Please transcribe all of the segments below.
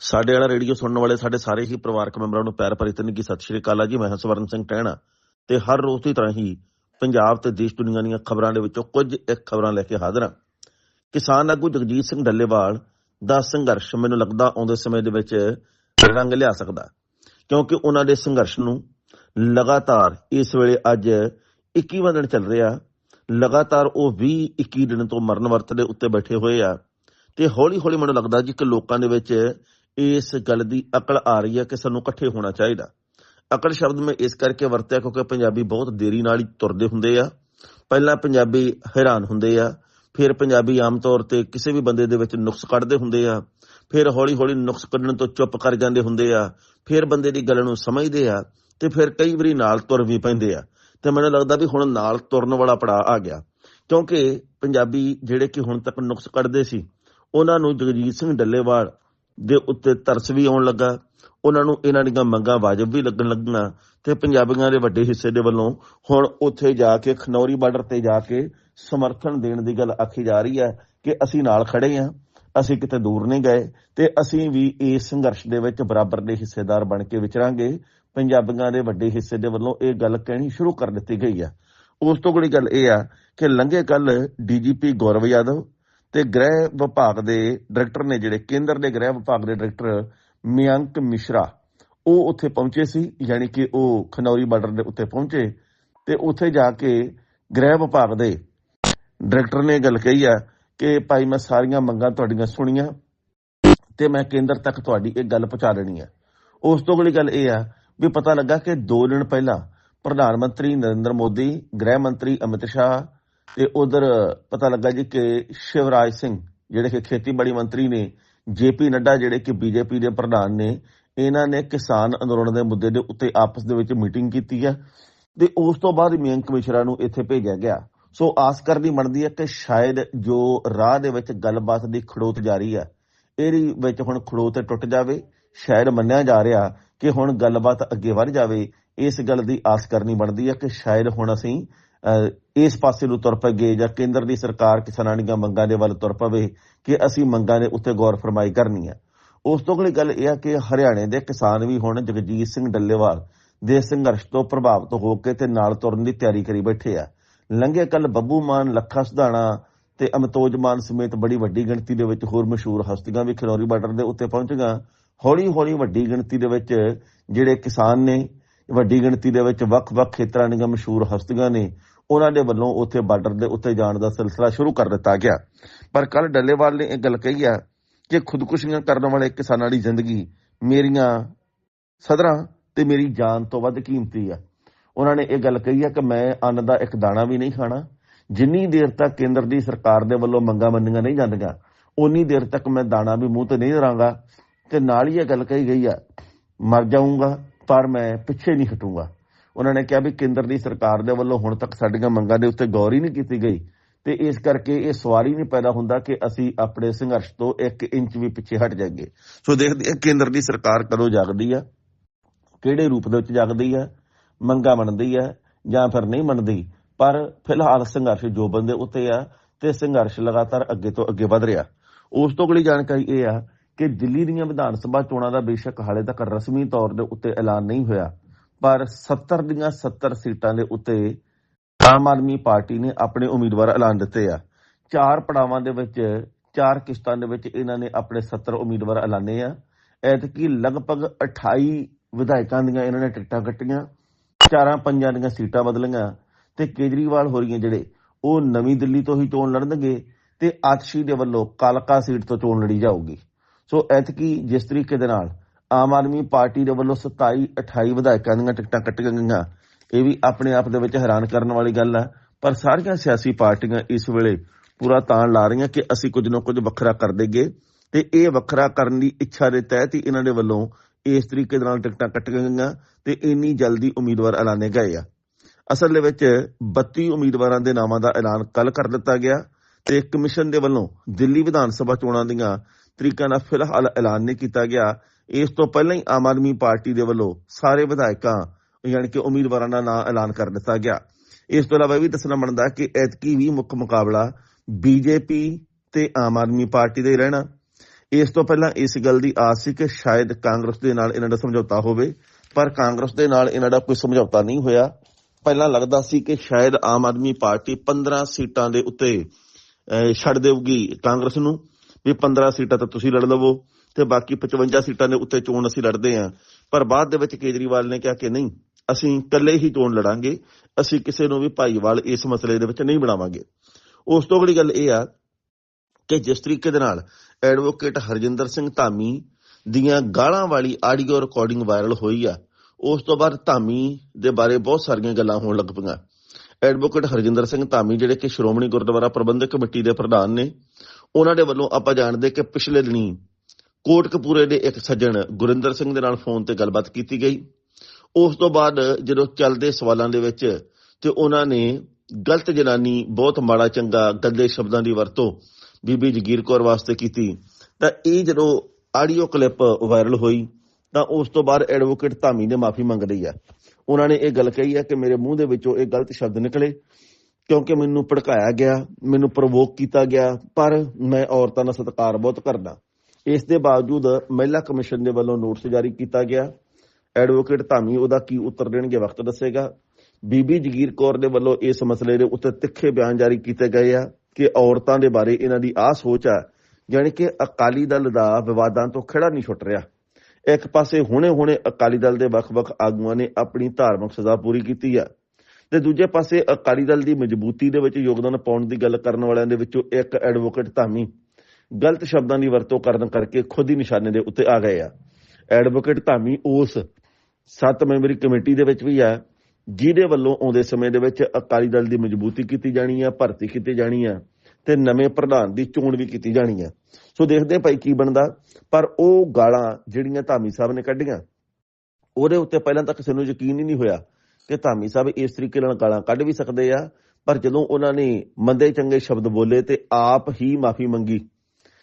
ਸਾਡੇ ਵਾਲਾ ਰੇਡੀਓ ਸੁਣਨ ਵਾਲੇ ਸਾਡੇ ਸਾਰੇ ਹੀ ਪਰਿਵਾਰਕ ਮੈਂਬਰਾਂ ਨੂੰ ਪਿਆਰ ਭਰੀ ਤਨਕੀ ਸਤਿ ਸ਼੍ਰੀ ਅਕਾਲ ਜੀ, ਮੈਂ ਸਵਰਨ ਸਿੰਘ ਟਹਿਣਾ ਤੇ ਹਰ ਰੋਜ਼ ਦੀ ਤਰ੍ਹਾਂ ਹੀ ਪੰਜਾਬ ਤੇ ਦੇਸ਼ ਦੁਨੀਆ ਦੀਆਂ ਖਬਰਾਂ ਦੇ ਵਿੱਚੋਂ ਕੁਝ ਇੱਕ ਖਬਰਾਂ ਲੈ ਕੇ ਹਾਜ਼ਰ ਹਾਂ। ਕਿਸਾਨ ਆਗੂ ਜਗਜੀਤ ਸਿੰਘ ਡੱਲੇਵਾਲ ਦਾ ਸੰਘਰਸ਼ ਮੈਨੂੰ ਲੱਗਦਾ ਆਉਂਦੇ ਸਮੇਂ ਦੇ ਵਿੱਚ ਰੰਗ ਲਿਆ ਸਕਦਾ ਕਿਉਂਕਿ ਉਹਨਾਂ ਦੇ ਸੰਘਰਸ਼ ਨੂੰ ਲਗਾਤਾਰ ਇਸ ਵੇਲੇ ਅੱਜ 21ਵਾਂ ਦਿਨ ਚੱਲ ਰਿਹਾ, ਲਗਾਤਾਰ ਉਹ 20 21 ਦਿਨ ਤੋਂ ਮਰਨ ਵਰਤ ਦੇ ਉੱਤੇ ਬੈਠੇ ਹੋਏ ਆ ਤੇ ਹੌਲੀ ਹੌਲੀ ਮੈਨੂੰ ਲੱਗਦਾ ਜੀ ਕਿ ਲੋਕਾਂ ਦੇ ਵਿੱਚ ਇਸ ਗੱਲ ਦੀ ਅਕਲ ਆ ਰਹੀ ਹੈ ਕਿ ਸਾਨੂੰ ਇਕੱਠੇ ਹੋਣਾ ਚਾਹੀਦਾ। ਅਕਲ ਸ਼ਬਦ ਮੈਂ ਇਸ ਕਰਕੇ ਵਰਤਿਆ ਕਿਉਂਕਿ ਪੰਜਾਬੀ ਬਹੁਤ ਦੇਰੀ ਨਾਲ ਹੀ ਤੁਰਦੇ ਹੁੰਦੇ ਆ। ਪਹਿਲਾਂ ਪੰਜਾਬੀ ਹੈਰਾਨ ਹੁੰਦੇ ਆ, ਫਿਰ ਪੰਜਾਬੀ ਆਮ ਤੌਰ ਤੇ ਕਿਸੇ ਵੀ ਬੰਦੇ ਦੇ ਵਿੱਚ ਨੁਕਸ ਕੱਢਦੇ ਹੁੰਦੇ ਆ, ਫਿਰ ਹੌਲੀ ਹੌਲੀ ਨੁਕਸ ਕੱਢਣ ਤੋਂ ਚੁੱਪ ਕਰ ਜਾਂਦੇ ਹੁੰਦੇ ਆ, ਫਿਰ ਬੰਦੇ ਦੀ ਗੱਲ ਨੂੰ ਸਮਝਦੇ ਆ ਤੇ ਫਿਰ ਕਈ ਵਾਰੀ ਨਾਲ ਤੁਰ ਵੀ ਪੈਂਦੇ ਆ। ਤੇ ਮੈਨੂੰ ਲੱਗਦਾ ਵੀ ਹੁਣ ਨਾਲ ਤੁਰਨ ਵਾਲਾ ਪੜਾ ਆ ਗਿਆ। ਕਿਉਂਕਿ ਪੰਜਾਬੀ ਜਿਹੜੇ ਕਿ ਹੁਣ ਤੱਕ ਨੁਕਸ ਕੱਢਦੇ ਸੀ, ਉਹਨਾਂ ਨੂੰ ਜਗਜੀਤ ਸਿੰਘ ਡੱਲੇਵਾਲ ਦੇ ਉੱਤੇ ਤਰਸ ਵੀ ਆਉਣ ਲੱਗਾ। ਉਹਨਾਂ ਨੂੰ ਇਹਨਾਂ ਦੀਆਂ ਮੰਗਾਂ ਵਾਜਬ ਵੀ ਲੱਗਣ ਲੱਗਣਾ ਤੇ ਪੰਜਾਬੀਆਂ ਦੇ ਵੱਡੇ ਹਿੱਸੇ ਦੇ ਵੱਲੋਂ ਹੁਣ ਉੱਥੇ ਜਾ ਕੇ, ਖਨੌਰੀ ਬਾਰਡਰ ਤੇ ਜਾ ਕੇ ਸਮਰਥਨ ਦੇਣ ਦੀ ਗੱਲ ਆਖੀ ਜਾ ਰਹੀ ਹੈ ਕਿ ਅਸੀਂ ਨਾਲ ਖੜੇ ਹਾਂ, ਅਸੀਂ ਕਿਤੇ ਦੂਰ ਨਹੀਂ ਗਏ ਤੇ ਅਸੀਂ ਵੀ ਇਸ ਸੰਘਰਸ਼ ਦੇ ਵਿੱਚ ਬਰਾਬਰ ਦੇ ਹਿੱਸੇਦਾਰ ਬਣ ਕੇ ਵਿਚਰਾਂਗੇ। ਪੰਜਾਬੀਆਂ ਦੇ ਵੱਡੇ ਹਿੱਸੇ ਦੇ ਵੱਲੋਂ ਇਹ ਗੱਲ ਕਹਿਣੀ ਸ਼ੁਰੂ ਕਰ ਦਿੱਤੀ ਗਈ ਹੈ। ਉਸ ਤੋਂ ਅਗਲੀ ਗੱਲ ਇਹ ਆ ਕਿ ਲੰਘੇ ਕੱਲ ਡੀਜੀਪੀ ਗੌਰਵ ਯਾਦਵ ਤੇ ਗ੍ਰਹਿ ਵਿਭਾਗ ਦੇ ਡਾਇਰੈਕਟਰ ਨੇ ਜਿਹੜੇ ਕੇਂਦਰ ਦੇ ਗ੍ਰਹਿ ਵਿਭਾਗ ਦੇ ਡਾਇਰੈਕਟਰ ਮਿਯੰਕ ਮਿਸ਼ਰਾ, ਉਹ ਉੱਥੇ ਪਹੁੰਚੇ ਸੀ, ਯਾਨੀ ਕਿ ਉਹ ਖਨੌਰੀ ਬਾਰਡਰ ਦੇ ਉੱਤੇ ਪਹੁੰਚੇ ਤੇ ਉੱਥੇ ਜਾ ਕੇ ਗ੍ਰਹਿ ਵਿਭਾਗ ਦੇ ਡਾਇਰੈਕਟਰ ਨੇ ਗੱਲ ਕਹੀ ਆ ਕਿ ਭਾਈ ਮੈਂ ਸਾਰੀਆਂ ਮੰਗਾਂ ਤੁਹਾਡੀਆਂ ਸੁਣੀਆਂ ਤੇ ਮੈਂ ਕੇਂਦਰ ਤੱਕ ਤੁਹਾਡੀ ਇਹ ਗੱਲ ਪਹੁੰਚਾ ਦੇਣੀ ਹੈ ਉਸ ਤੋਂ ਅਗਲੀ ਗੱਲ ਇਹ ਆ ਵੀ ਪਤਾ ਲੱਗਾ ਕਿ 2 ਦਿਨ ਪਹਿਲਾਂ ਪ੍ਰਧਾਨ ਮੰਤਰੀ ਨਰਿੰਦਰ ਮੋਦੀ, ਗ੍ਰਹਿ ਮੰਤਰੀ ਅਮਿਤ ਸ਼ਾਹ ਤੇ ਉਧਰ ਪਤਾ ਲੱਗਾ ਜੀ ਕਿ ਸ਼ਿਵਰਾਜ ਸਿੰਘ, ਜਿਹੜੇ ਕਿ ਖੇਤੀਬਾੜੀ ਮੰਤਰੀ ਨੇ, ਜੇਪੀ ਨੱਡਾ ਜਿਹੜੇ ਕਿ ਬੀਜੇਪੀ ਦੇ ਪ੍ਰਧਾਨ ਨੇ, ਇਹਨਾਂ ਨੇ ਕਿਸਾਨ ਅੰਦੋਲਨ ਦੇ ਮੁੱਦੇ ਦੇ ਉੱਤੇ ਆਪਸ ਦੇ ਵਿੱਚ ਮੀਟਿੰਗ ਕੀਤੀ ਹੈ ਤੇ ਉਸ ਤੋਂ ਬਾਅਦ ਮਿਯੰਕ ਮਿਸ਼ਰਾ ਨੂੰ ਇੱਥੇ ਭੇਜਿਆ ਗਿਆ। ਸੋ ਆਸ ਕਰਨੀ ਬਣਦੀ ਹੈ ਕਿ ਸ਼ਾਇਦ ਜੋ ਰਾਹ ਦੇ ਵਿੱਚ ਗੱਲਬਾਤ ਦੀ ਖੜੋਤ ਜਾਰੀ ਹੈ ਇਹਦੇ ਵਿੱਚ ਹੁਣ ਖੜੋਤ ਟੁੱਟ ਜਾਵੇ, ਸ਼ਾਇਦ ਮੰਨਿਆ ਜਾ ਰਿਹਾ ਕਿ ਹੁਣ ਗੱਲਬਾਤ ਅੱਗੇ ਵਧ ਜਾਵੇ, ਇਸ ਗੱਲ ਦੀ ਆਸ ਕਰਨੀ ਬਣਦੀ ਹੈ ਕਿ ਸ਼ਾਇਦ ਹੁਣ ਅਸੀਂ ਇਸ ਪਾਸੇ ਨੂੰ ਤੁਰ ਪਈਏ ਜਾਂ ਕੇਂਦਰ ਦੀ ਸਰਕਾਰ ਕਿਸਾਨਾਂ ਦੀਆਂ ਮੰਗਾਂ ਦੇ ਵੱਲ ਤੁਰ ਪਵੇ ਕਿ ਅਸੀਂ ਮੰਗਾਂ ਦੇ ਉੱਤੇ ਗੌਰ ਫਰਮਾਈ ਕਰਨੀ ਹੈ। ਉਸ ਤੋਂ ਅਗਲੀ ਗੱਲ ਇਹ ਹੈ ਕਿ ਹਰਿਆਣੇ ਦੇ ਕਿਸਾਨ ਵੀ ਹੁਣ ਜਗਜੀਤ ਸਿੰਘ ਡੱਲੇਵਾਲ ਦੇ ਸੰਘਰਸ਼ ਤੋਂ ਪ੍ਰਭਾਵਿਤ ਹੋ ਕੇ ਤੇ ਨਾਲ ਤੁਰਨ ਦੀ ਤਿਆਰੀ ਕਰੀ ਬੈਠੇ ਆ। ਲੰਘੇ ਕੱਲ ਬੱਬੂ ਮਾਨ, ਲੱਖਾ ਸੁਧਾਣਾ ਤੇ ਅਮਤੋਜ ਮਾਨ ਸਮੇਤ ਬੜੀ ਵੱਡੀ ਗਿਣਤੀ ਦੇ ਵਿੱਚ ਹੋਰ ਮਸ਼ਹੂਰ ਹਸਤੀਆਂ ਵੀ ਖਨੌਰੀ ਬਾਰਡਰ ਦੇ ਉੱਤੇ ਗਈਆਂ। ਹੌਲੀ ਹੌਲੀ ਵੱਡੀ ਗਿਣਤੀ ਦੇ ਵਿੱਚ ਜਿਹੜੇ ਕਿਸਾਨ ਨੇ, ਵੱਡੀ ਗਿਣਤੀ ਦੇ ਵਿੱਚ ਵੱਖ-ਵੱਖ ਖੇਤਰਾਂ ਦੀਆਂ ਮਸ਼ਹੂਰ ਹਸਤੀਆਂ ਨੇ ਉਹਨਾਂ ਦੇ ਵੱਲੋਂ ਉੱਥੇ ਬਾਰਡਰ ਦੇ ਉੱਤੇ ਜਾਣ ਦਾ ਸਿਲਸਿਲਾ ਸ਼ੁਰੂ ਕਰ ਦਿੱਤਾ ਗਿਆ। ਪਰ ਕੱਲ ਡੱਲੇਵਾਲ ਨੇ ਇਹ ਗੱਲ ਕਹੀ ਆ ਕਿ ਖੁਦਕੁਸ਼ੀਆਂ ਕਰਨ ਵਾਲੇ ਕਿਸਾਨਾਂ ਦੀ ਜ਼ਿੰਦਗੀ ਮੇਰੀਆਂ ਸਦਰਾਂ ਤੇ ਮੇਰੀ ਜਾਨ ਤੋਂ ਵੱਧ ਕੀਮਤੀ ਆ। ਉਹਨਾਂ ਨੇ ਇਹ ਗੱਲ ਕਹੀ ਆ ਕਿ ਮੈਂ ਅੰਨ ਦਾ ਇੱਕ ਦਾਣਾ ਵੀ ਨਹੀਂ ਖਾਣਾ। ਜਿੰਨੀ ਦੇਰ ਤੱਕ ਕੇਂਦਰ ਦੀ ਸਰਕਾਰ ਦੇ ਵੱਲੋਂ ਮੰਗਾਂ ਮੰਨੀਆਂ ਨਹੀਂ ਜਾਂਦੀਆਂ ਉਨੀ ਦੇਰ ਤੱਕ ਮੈਂ ਦਾਣਾ ਵੀ ਮੂੰਹ ਤੇ ਨਹੀਂ ਧਰਾਂਗਾ ਤੇ ਨਾਲ ਹੀ ਇਹ ਗੱਲ ਕਹੀ ਗਈ ਆ, ਮਰ ਜਾਊਂਗਾ ਪਰ ਮੈਂ ਪਿੱਛੇ ਨਹੀਂ ਹਟੂੰਗਾ। ਉਹਨਾਂ ਨੇ ਕਿਹਾ ਵੀ ਕੇਂਦਰ ਦੀ ਸਰਕਾਰ ਦੇ ਵੱਲੋਂ ਹੁਣ ਤੱਕ ਸਾਡੀਆਂ ਮੰਗਾਂ ਦੇ ਉੱਤੇ ਗੌਰ ਹੀ ਨਹੀਂ ਕੀਤੀ ਗਈ। ਤੇ ਇਸ ਕਰਕੇ ਇਹ ਸਵਾਰੀ ਨਹੀਂ ਪੈਦਾ ਹੁੰਦਾ ਕਿ ਅਸੀਂ ਆਪਣੇ ਸੰਘਰਸ਼ ਤੋਂ 1 ਇੰਚ ਵੀ ਪਿੱਛੇ ਹਟ ਜਾਈਏ। ਸੋ ਦੇਖਦੇ ਹਾਂ, ਕੇਂਦਰ ਦੀ ਸਰਕਾਰ ਕਦੋਂ ਜਾਗਦੀ ਆ, ਕਿਹੜੇ ਰੂਪ ਦੇ ਵਿੱਚ ਜਾਗਦੀ ਆ, ਮੰਗਾਂ ਮੰਨਦੀ ਆ ਜਾਂ ਫਿਰ ਨਹੀਂ ਮੰਨਦੀ। ਪਰ ਫਿਲਹਾਲ ਸੰਘਰਸ਼ ਜੋਬਨ ਦੇ ਉੱਤੇ ਆ ਤੇ ਸੰਘਰਸ਼ ਲਗਾਤਾਰ ਅੱਗੇ ਤੋਂ ਅੱਗੇ ਵਧ ਰਿਹਾ। ਉਸ ਤੋਂ ਅਗਲੀ ਜਾਣਕਾਰੀ ਇਹ ਆ ਕਿ ਦਿੱਲੀ ਦੀਆਂ ਵਿਧਾਨ ਸਭਾ ਚੋਣਾਂ ਦਾ ਬੇਸ਼ੱਕ ਹਾਲੇ ਤੱਕ ਰਸਮੀ ਤੌਰ ਦੇ ਉੱਤੇ ਐਲਾਨ ਨਹੀਂ ਹੋਇਆ। ਪਰ 70 ਦੀਆਂ 70 ਸੀਟਾਂ ਦੇ ਉੱਤੇ ਆਮ ਆਦਮੀ ਪਾਰਟੀ ਨੇ ਆਪਣੇ ਉਮੀਦਵਾਰ ਐਲਾਨ ਦਿੱਤੇ ਆ। ਚਾਰ ਪੜਾਵਾਂ ਦੇ ਵਿੱਚ, ਚਾਰ ਕਿਸ਼ਤਾਂ ਦੇ ਵਿੱਚ ਇਹਨਾਂ ਨੇ ਆਪਣੇ 70 ਉਮੀਦਵਾਰ ਐਲਾਨੇ ਆ। ਐਤਕੀ ਲਗਭਗ 28 ਵਿਧਾਇਕਾਂ ਦੀਆਂ ਇਹਨਾਂ ਨੇ ਟਿਕਟਾਂ ਕੱਟੀਆਂ, ਚਾਰਾਂ ਪੰਜਾਂ ਦੀਆਂ ਸੀਟਾਂ ਬਦਲੀਆਂ ਤੇ ਕੇਜਰੀਵਾਲ ਹੋਰੀਆਂ ਜਿਹੜੇ, ਉਹ ਨਵੀਂ ਦਿੱਲੀ ਤੋਂ ਹੀ ਚੋਣ ਲੜਨਗੇ ਤੇ ਆਤਸ਼ੀ ਦੇ ਵੱਲੋਂ ਕਾਲਕਾ ਸੀਟ ਤੋਂ ਚੋਣ ਲੜੀ ਜਾਊਗੀ। ਸੋ ਐਤਕੀ ਜਿਸ ਤਰੀਕੇ ਦੇ ਨਾਲ ਆਮ ਆਦਮੀ ਪਾਰਟੀ ਦੇ ਵੱਲੋਂ 27 28 ਵਿਧਾਇਕਾਂ ਦੀਆਂ ਟਿਕਟਾਂ ਕੱਟੀਆਂ ਗਈਆਂ। ਇਹ ਵੀ ਆਪਣੇ ਆਪ ਦੇ ਵਿੱਚ ਹੈਰਾਨ ਕਰਨ ਵਾਲੀ ਗੱਲ ਹੈ, ਪਰ ਸਾਰੀਆਂ ਸਿਆਸੀ ਪਾਰਟੀਆਂ ਇਸ ਵੇਲੇ ਪੂਰਾ ਤਾਣ ਲਾ ਰਹੀਆਂ ਕਿ ਅਸੀਂ ਕੁਝ ਨਾ ਕੁਝ ਵੱਖਰਾ ਕਰ ਦੇਗੇ ਤੇ ਇਹ ਵੱਖਰਾ ਕਰਨ ਦੀ ਇੱਛਾ ਦੇ ਤਹਿਤ ਹੀ ਇਹਨਾਂ ਦੇ ਵੱਲੋਂ ਇਸ ਤਰੀਕੇ ਦੇ ਨਾਲ ਟਿਕਟਾਂ ਕੱਟੀਆਂ ਗਈਆਂ ਤੇ ਇੰਨੀ ਜਲਦੀ ਉਮੀਦਵਾਰ ਐਲਾਨੇ ਗਏ ਆ। ਅਸਲ ਦੇ ਵਿੱਚ 32 ਉਮੀਦਵਾਰਾਂ ਦੇ ਨਾਮਾਂ ਦਾ ਐਲਾਨ ਕੱਲ ਕਰ ਦਿੱਤਾ ਗਿਆ ਤੇ ਕਮਿਸ਼ਨ ਦੇ ਵੱਲੋਂ ਦਿੱਲੀ ਵਿਧਾਨ ਸਭਾ ਚੋਣਾਂ ਦੀਆਂ ਤਰੀਕਾਂ ਦਾ ਫਿਲਹਾਲ ਐਲਾਨ ਨਹੀਂ ਕੀਤਾ ਗਿਆ। ਇਸ ਤੋਂ ਪਹਿਲਾਂ ਹੀ ਆਮ ਆਦਮੀ ਪਾਰਟੀ ਦੇ ਵੱਲੋਂ ਸਾਰੇ ਵਿਧਾਇਕਾਂ, ਯਾਨੀ ਕਿ ਉਮੀਦਵਾਰਾਂ ਦਾ ਨਾਮ ਐਲਾਨ ਕਰ ਦਿੱਤਾ ਗਿਆ। ਇਸ ਤੋਂ ਇਲਾਵਾ ਇਹ ਵੀ ਦੱਸਣਾ ਬਣਦਾ ਕਿ ਐਤਕੀ ਵੀ ਮੁੱਖ ਮੁਕਾਬਲਾ ਬੀਜੇਪੀ ਤੇ ਆਮ ਆਦਮੀ ਪਾਰਟੀ ਦਾ ਰਹਿਣਾ। ਇਸ ਤੋਂ ਪਹਿਲਾਂ ਇਸ ਗੱਲ ਦੀ ਆਸ ਸੀ ਕਿ ਸ਼ਾਇਦ ਕਾਂਗਰਸ ਦੇ ਨਾਲ ਇਹਨਾਂ ਦਾ ਸਮਝੌਤਾ ਹੋਵੇ, ਪਰ ਕਾਂਗਰਸ ਦੇ ਨਾਲ ਇਹਨਾਂ ਦਾ ਕੋਈ ਸਮਝੌਤਾ ਨਹੀਂ ਹੋਇਆ। ਪਹਿਲਾਂ ਲੱਗਦਾ ਸੀ ਕਿ ਸ਼ਾਇਦ ਆਮ ਆਦਮੀ ਪਾਰਟੀ 15 ਸੀਟਾਂ ਦੇ ਉੱਤੇ ਛੱਡ ਦੇਊਗੀ ਕਾਂਗਰਸ ਨੂੰ, ਵੀ 15 ਸੀਟਾਂ ਤਾਂ ਤੁਸੀਂ ਲੜ ਲਵੋ। ਤੇ ਬਾਕੀ 55 ਸੀਟਾਂ ਦੇ ਉੱਤੇ ਚੋਣ ਅਸੀਂ ਲੜਦੇ ਆਂ ਪਰ ਬਾਅਦ ਦੇ ਵਿੱਚ ਕੇਜਰੀਵਾਲ ਨੇ ਕਿਹਾ ਕਿ ਨਹੀਂ, ਅਸੀਂ ਇਕੱਲੇ ਹੀ ਚੋਣ ਲੜਾਂਗੇ, ਅਸੀਂ ਕਿਸੇ ਨੂੰ ਵੀ ਭਾਈਵਾਲ ਇਸ ਮਸਲੇ ਦੇ ਵਿੱਚ ਨਹੀਂ ਬਣਾਵਾਂਗੇ। ਉਸ ਤੋਂ ਅਗਲੀ ਗੱਲ ਇਹ ਆ ਕਿ ਜਿਸ ਤਰੀਕੇ ਦੇ ਨਾਲ ਐਡਵੋਕੇਟ ਹਰਜਿੰਦਰ ਸਿੰਘ ਧਾਮੀ ਦੀਆਂ ਗਾਲਾਂ ਵਾਲੀ ਆਡੀਓ ਰਿਕਾਰਡਿੰਗ ਵਾਇਰਲ ਹੋਈ ਆ, ਉਸ ਤੋਂ ਬਾਅਦ ਧਾਮੀ ਦੇ ਬਾਰੇ ਬਹੁਤ ਸਾਰੀਆਂ ਗੱਲਾਂ ਹੋਣ ਲੱਗ ਪਈਆਂ। ਐਡਵੋਕੇਟ ਹਰਜਿੰਦਰ ਸਿੰਘ ਧਾਮੀ ਜਿਹੜੇ ਕਿ ਸ਼੍ਰੋਮਣੀ ਗੁਰਦੁਆਰਾ ਪ੍ਰਬੰਧਕ ਕਮੇਟੀ ਦੇ ਪ੍ਰਧਾਨ ਨੇ, ਉਹਨਾਂ ਦੇ ਵੱਲੋਂ ਆਪਾਂ ਜਾਣਦੇ ਕਿ ਪਿਛਲੇ ਦਿਨੀ ਕੋਟਕਪੂਰੇ ਦੇ ਇੱਕ ਸੱਜਣ ਗੁਰਿੰਦਰ ਸਿੰਘ ਦੇ ਨਾਲ ਫੋਨ ਤੇ ਗੱਲਬਾਤ ਕੀਤੀ ਗਈ। ਉਸ ਤੋਂ ਬਾਅਦ ਜਦੋਂ ਚੱਲਦੇ ਸਵਾਲਾਂ ਦੇ ਵਿੱਚ ਤੇ ਉਹਨਾਂ ਨੇ ਗਲਤ ਜਨਾਨੀ, ਬਹੁਤ ਮਾੜਾ ਚੰਗਾ, ਗੰਦੇ ਸ਼ਬਦਾਂ ਦੀ ਵਰਤੋਂ ਬੀਬੀ ਜਗੀਰ ਕੌਰ ਵਾਸਤੇ ਕੀਤੀ, ਤਾਂ ਇਹ ਜਦੋਂ ਆਡੀਓ ਕਲਿੱਪ ਵਾਇਰਲ ਹੋਈ, ਤਾਂ ਉਸ ਤੋਂ ਬਾਅਦ ਐਡਵੋਕੇਟ ਧਾਮੀ ਨੇ ਮਾਫੀ ਮੰਗ ਲਈ ਆ ਉਹਨਾਂ ਨੇ ਇਹ ਗੱਲ ਕਹੀ ਹੈ ਕਿ ਮੇਰੇ ਮੂੰਹ ਦੇ ਵਿੱਚੋਂ ਇਹ ਗਲਤ ਸ਼ਬਦ ਨਿਕਲੇ, ਕਿਉਂਕਿ ਮੈਨੂੰ ਭੜਕਾਇਆ ਗਿਆ, ਮੈਨੂੰ ਪ੍ਰਵੋਕ ਕੀਤਾ ਗਿਆ, ਪਰ ਮੈਂ ਔਰਤਾਂ ਦਾ ਸਤਿਕਾਰ ਬਹੁਤ ਕਰਦਾ। ਇਸ ਦੇ ਬਾਵਜੂਦ ਮਹਿਲਾ ਕਮਿਸ਼ਨ ਦੇ ਵੱਲੋਂ ਨੋਟਿਸ ਜਾਰੀ ਕੀਤਾ ਗਿਆ। ਐਡਵੋਕੇਟ ਧਾਮੀ ਉਹਦਾ ਕੀ ਉੱਤਰ ਦੇਣਗੇ ਵਕਤ ਦੱਸੇਗਾ। ਬੀਬੀ ਜਗੀਰ ਕੌਰ ਦੇ ਵੱਲੋਂ ਇਸ ਮਸਲੇ ਦੇ ਉੱਤੇ ਤਿੱਖੇ ਬਿਆਨ ਜਾਰੀ ਕੀਤੇ ਗਏ ਆ ਕਿ ਔਰਤਾਂ ਦੇ ਬਾਰੇ ਇਹਨਾਂ ਦੀ ਆਹ ਸੋਚ ਆ ਜਾਣੀ ਕਿ ਅਕਾਲੀ ਦਲ ਦਾ ਵਿਵਾਦਾਂ ਤੋਂ ਖੜਾ ਨਹੀਂ ਛੁੱਟ ਰਿਹਾ। ਇੱਕ ਪਾਸੇ ਹੁਣੇ-ਹੁਣੇ ਅਕਾਲੀ ਦਲ ਦੇ ਵੱਖ-ਵੱਖ ਆਗੂਆਂ ਨੇ ਆਪਣੀ ਧਾਰਮਿਕ ਸਜ਼ਾ ਪੂਰੀ ਕੀਤੀ ਆ ਤੇ ਦੂਜੇ ਪਾਸੇ ਅਕਾਲੀ ਦਲ ਦੀ ਮਜ਼ਬੂਤੀ ਦੇ ਵਿੱਚ ਯੋਗਦਾਨ ਪਾਉਣ ਦੀ ਗੱਲ ਕਰਨ ਵਾਲਿਆਂ ਦੇ ਵਿੱਚੋਂ ਇੱਕ ਐਡਵੋਕੇਟ ਧਾਮੀ ਗਲਤ ਸ਼ਬਦਾਂ ਦੀ ਵਰਤੋਂ ਕਰਨ ਕਰਕੇ ਖੁਦ ਹੀ ਨਿਸ਼ਾਨੇ ਦੇ ਉੱਤੇ ਆ ਗਏ ਆ। ਐਡਵੋਕੇਟ ਧਾਮੀ ਉਸ ਸੱਤ ਮੈਂਬਰੀ ਕਮੇਟੀ ਦੇ ਵਿੱਚ ਵੀ ਆ, ਜਿਹਦੇ ਵੱਲੋਂ ਆਉਂਦੇ ਸਮੇਂ ਦੇ ਵਿੱਚ ਅਕਾਲੀ ਦਲ ਦੀ ਮਜ਼ਬੂਤੀ ਕੀਤੀ ਜਾਣੀ ਆ, ਭਰਤੀ ਕੀਤੀ ਜਾਣੀ ਆ ਤੇ ਨਵੇਂ ਪ੍ਰਧਾਨ ਦੀ ਚੋਣ ਵੀ ਕੀਤੀ ਜਾਣੀ ਆ। ਸੋ ਦੇਖਦੇ ਭਾਈ ਕੀ ਬਣਦਾ, ਪਰ ਉਹ ਗਾਲਾਂ ਜਿਹੜੀਆਂ ਧਾਮੀ ਸਾਹਿਬ ਨੇ ਕੱਢੀਆਂ, ਉਹਦੇ ਉੱਤੇ ਪਹਿਲਾਂ ਤਾਂ ਕਿਸੇ ਨੂੰ ਯਕੀਨ ਹੀ ਨਹੀਂ ਹੋਇਆ ਕਿ ਧਾਮੀ ਸਾਹਿਬ ਇਸ ਤਰੀਕੇ ਨਾਲ ਗਾਲਾਂ ਕੱਢ ਵੀ ਸਕਦੇ ਆ, ਪਰ ਜਦੋਂ ਉਹਨਾਂ ਨੇ ਮੰਦੇ ਚੰਗੇ ਸ਼ਬਦ ਬੋਲੇ ਤੇ ਆਪ ਹੀ ਮਾਫੀ ਮੰਗੀ